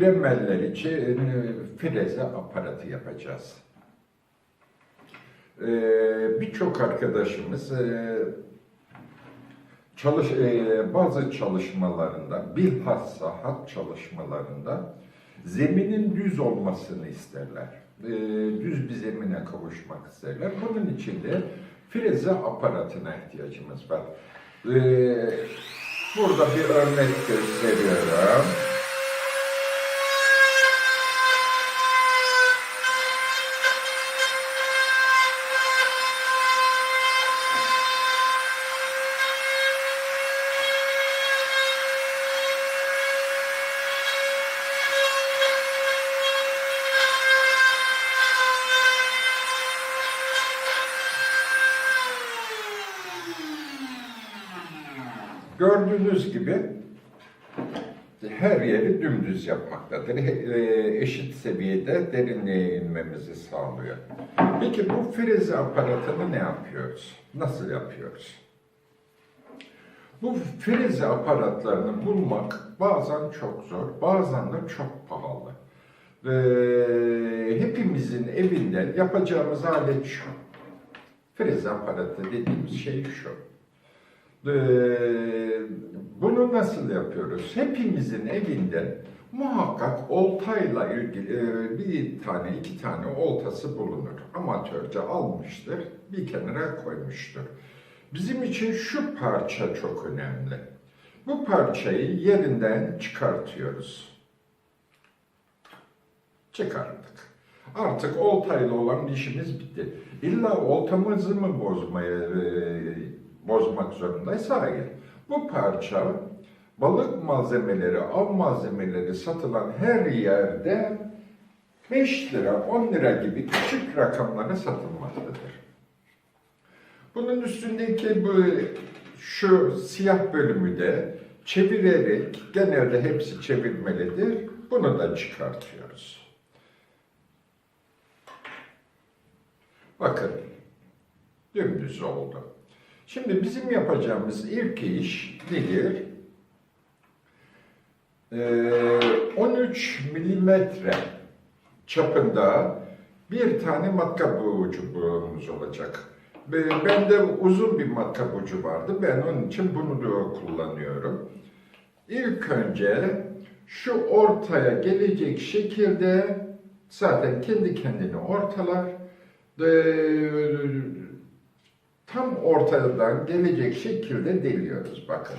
Remeller için e, freze aparatı yapacağız. Ee, Birçok arkadaşımız e, çalış e, bazı çalışmalarında, bilhassa hat çalışmalarında zeminin düz olmasını isterler. Düz bir zemine kavuşmak isterler. Bunun için de freze aparatına ihtiyacımız var. Burada bir örnek gösteriyorum. Gördüğünüz gibi her yeri dümdüz yapmaktadır. E, Eşit seviyede derinliğe inmemizi sağlıyor. Peki bu freze aparatını ne yapıyoruz? Nasıl yapıyoruz? Bu freze aparatlarını bulmak bazen çok zor, bazen de çok pahalı. Ve hepimizin evinde yapacağımız alet şu. Freze aparatı dediğimiz şey şu. Ee, bunu nasıl yapıyoruz? Hepimizin evinde muhakkak oltayla ilgili e, bir tane iki tane oltası bulunur. Amatörce almıştır, bir kenara koymuştur. Bizim için şu parça çok önemli. Bu parçayı yerinden çıkartıyoruz. Çıkarttık. Artık oltayla olan işimiz bitti. İlla oltamızı mı bozmaya e, bozmak zorundaysa hayır. Bu parça balık malzemeleri, av malzemeleri satılan her yerde 5 lira, 10 lira gibi küçük rakamlara satılmaktadır. Bunun üstündeki bu şu siyah bölümü de çevirerek, genelde hepsi çevirmelidir, bunu da çıkartıyoruz. Bakın, dümdüz oldu. Şimdi bizim yapacağımız ilk iş nedir? Ee, 13 milimetre çapında bir tane matkap ucumuz olacak. Bende uzun bir matkap ucu vardı. Ben onun için bunu da kullanıyorum. İlk önce şu ortaya gelecek şekilde zaten kendi kendini ortalar. Ee, tam ortadan gelecek şekilde deliyoruz bakın.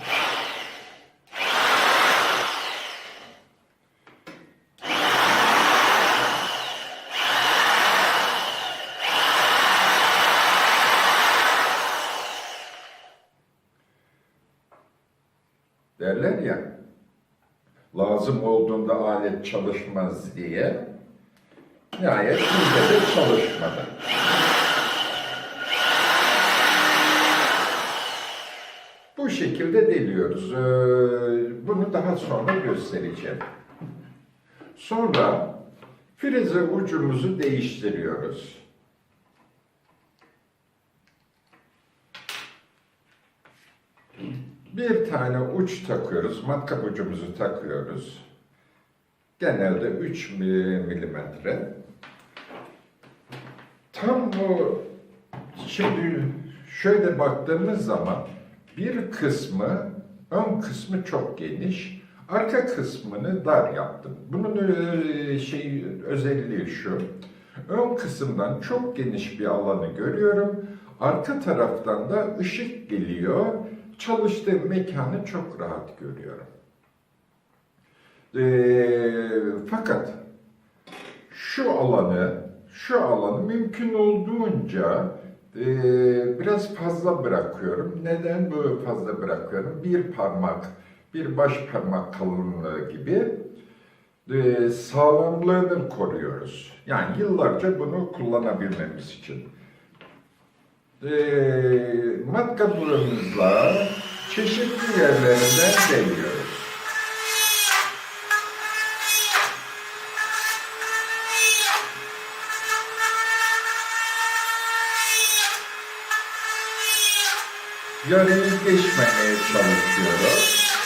Derler ya, lazım olduğunda alet çalışmaz diye, nihayet bizde de çalışmadı. Bu şekilde deliyoruz. Ee, Bunu daha sonra göstereceğim. Sonra freze ucumuzu değiştiriyoruz. Bir tane uç takıyoruz, matkap ucumuzu takıyoruz. Genelde 3 milimetre. Tam bu, şimdi şöyle baktığımız zaman bir kısmı, ön kısmı çok geniş, arka kısmını dar yaptım. Bunun e, şey özelliği şu, ön kısımdan çok geniş bir alanı görüyorum, arka taraftan da ışık geliyor, çalıştığım mekanı çok rahat görüyorum. E, fakat şu alanı, şu alanı mümkün olduğunca e, biraz fazla bırakıyorum. Neden böyle fazla bırakıyorum? Bir parmak, bir baş parmak kalınlığı gibi e, sağlamlığını koruyoruz. Yani yıllarca bunu kullanabilmemiz için. E, matkaplarımızla çeşitli yerlerinden deliyoruz. Yarıyı geçmemeye çalışıyoruz.